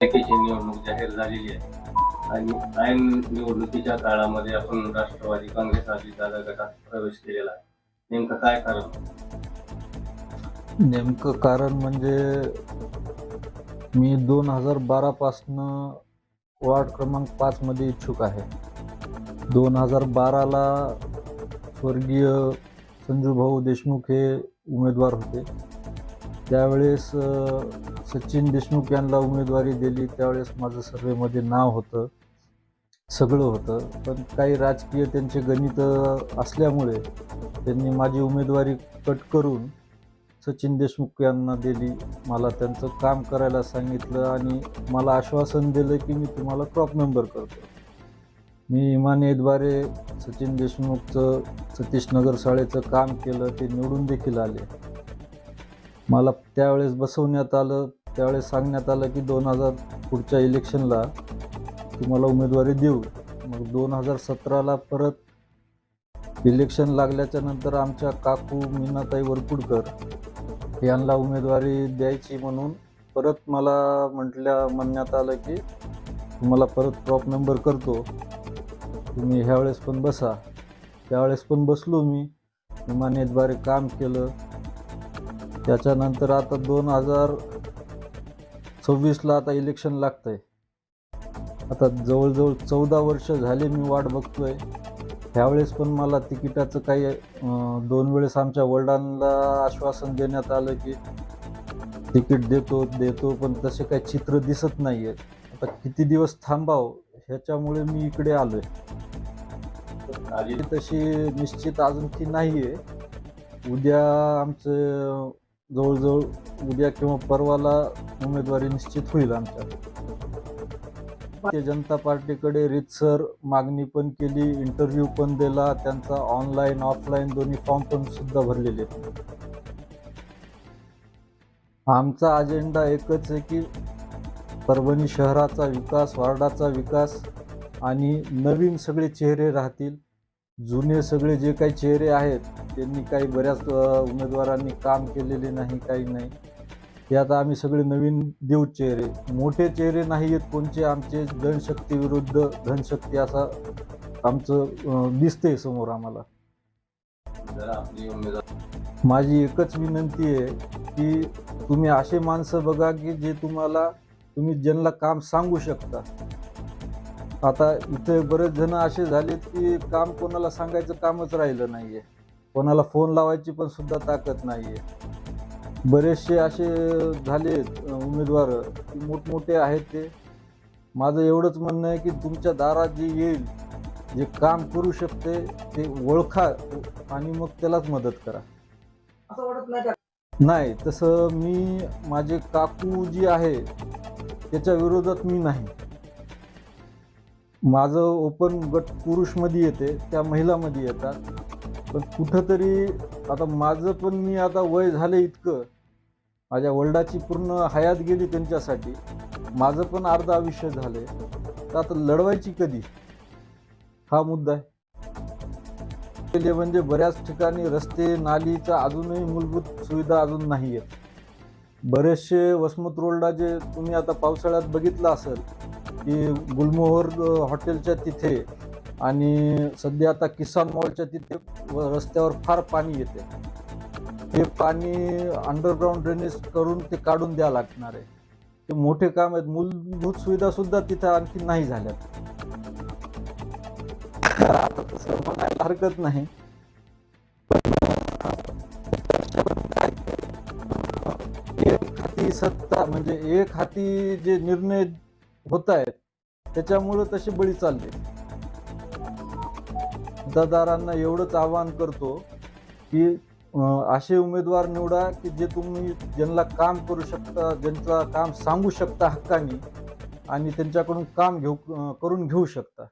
बँकेची निवडणूक जाहीर झालेली आहे. आणि ऐन निवडणुकीच्या काळामध्ये आपण राष्ट्रवादी काँग्रेस आदी दादा गटात प्रवेश केलेला आहे. नेमकं काय कारण? नेमकं कारण म्हणजे मी दोन हजार बारापासनं वार्ड क्रमांक पाचमध्ये इच्छुक आहे. दोन हजार बाराला स्वर्गीय संजूभाऊ देशमुख हे उमेदवार होते. त्यावेळेस सचिन देशमुख यांना उमेदवारी दिली. त्यावेळेस माझं सर्वेमध्ये नाव होतं. सगळं होतं. पण काही राजकीय त्यांचे गणित असल्यामुळे त्यांनी माझी उमेदवारी कट करून सचिन देशमुख यांना दिली. मला त्यांचं काम करायला सांगितलं आणि मला आश्वासन दिलं की मी तुम्हाला क्रॉप मेंबर करतो. मी इमानेद्वारे सचिन देशमुखचं सतीश नगर शाळेचं काम केलं. ते निवडून देखील आले. मला त्यावेळेस बसवण्यात आलं त्यावेळेस सांगण्यात आलं की दोन हजार पुढच्या इलेक्शनला तुम्हाला उमेदवारी देऊ. मग दोन हजार सतराला परत इलेक्शन लागल्याच्या नंतर आमच्या काकू मीनाताई वरपुडकर यांना उमेदवारी द्यायची म्हणून परत मला म्हटल्या म्हणण्यात आलं की तुम्हाला परत क्रॉप नंबर करतो. तुम्ही ह्यावेळेस पण बसा. त्यावेळेस पण बसलो मी. मान्यद्वारे काम केलं. त्याच्यानंतर आता दोन हजार सव्वीसला आता इलेक्शन लागतंय. आता जवळजवळ चौदा वर्ष झाले मी वाट बघतोय. ह्यावेळेस पण मला तिकिटाचं काही दोन वेळेस आमच्या वडिलांना आश्वासन देण्यात आलं की तिकीट देतो देतो पण तसे काही चित्र दिसत नाही आहे आता किती दिवस थांबाव ह्याच्यामुळे मी इकडे आलो आहे तशी निश्चित अजून ती नाही आहे उद्या आमचं जवळजवळ उद्या किंवा परवाला उमेदवारी निश्चित होईल आमच्या. भारतीय जनता पार्टीकडे रितसर मागणी पण केली इंटरव्ह्यू पण दिला त्यांचा ऑनलाईन ऑफलाईन दोन्ही फॉर्म पण सुद्धा भरलेले. आमचा अजेंडा एकच आहे की परभणी शहराचा विकास वार्डाचा विकास आणि नवीन सगळे चेहरे राहतील. जुने सगळे जे काही चेहरे आहेत त्यांनी काही बऱ्याच उमेदवारांनी काम केलेले नाही काही नाही. हे आता आम्ही सगळे नवीन देऊ चेहरे. मोठे चेहरे नाही आहेत कोणचे आमचे धनशक्ती विरुद्ध धनशक्ती असा आमचं दिसते समोर आम्हाला. माझी एकच विनंती आहे की तुम्ही असे माणसं बघा की जे तुम्हाला तुम्ही ज्यांना काम सांगू शकता. आता इथे बरेच जण असे झालेत की काम कोणाला सांगायचं कामच राहिलं नाहीये. कोणाला फोन लावायची पण सुद्धा ताकद नाहीये. बरेचसे असे झालेत उमेदवार. की मोठमोठे आहेत ते. माझं एवढंच म्हणणं आहे की तुमच्या दारात जे येईल जे काम करू शकते ते ओळखा आणि मग त्यालाच मदत करा. असं वाटत नाही नाही तसं मी माझे काकू जी आहे त्याच्या विरोधात मी नाही. माझं ओपन गट पुरुषमध्ये येते त्या महिलामध्ये येतात. पण कुठंतरी आता माझं पण मी आता वय झालं इतकं माझ्या वडिलाची पूर्ण हयात गेली त्यांच्यासाठी. माझं पण अर्ध आयुष्य झालंय. तर आता लढवायची कधी? हा मुद्दा आहे. पहिले म्हणजे बऱ्याच ठिकाणी रस्ते नालीचा अजूनही मूलभूत सुविधा अजून नाही आहेत बरेचसे वसमत रोडला जे तुम्ही आता पावसाळ्यात बघितलं असेल की गुलमोहर हॉटेलच्या तिथे आणि सध्या आता किसान मॉलच्या तिथे रस्त्यावर फार पाणी येते. ते पाणी अंडरग्राऊंड ड्रेनेज करून ते काढून द्या लागणार आहे. ते मोठे काम आहेत. मूलभूत सुविधा सुद्धा तिथं आणखी नाही झाल्यात. आता तसं म्हणायला हरकत नाही. एक हाती सत्ता म्हणजे एक हाती जे निर्णय होत आहेत त्याच्यामुळं तसे बळी चालले. मतदारांना एवढंच आवाहन करतो की असे उमेदवार निवडा की जे तुम्ही ज्यांना काम करू शकता ज्यांचा काम सांगू शकता हक्कानी आणि त्यांच्याकडून काम घेऊ करून घेऊ शकता.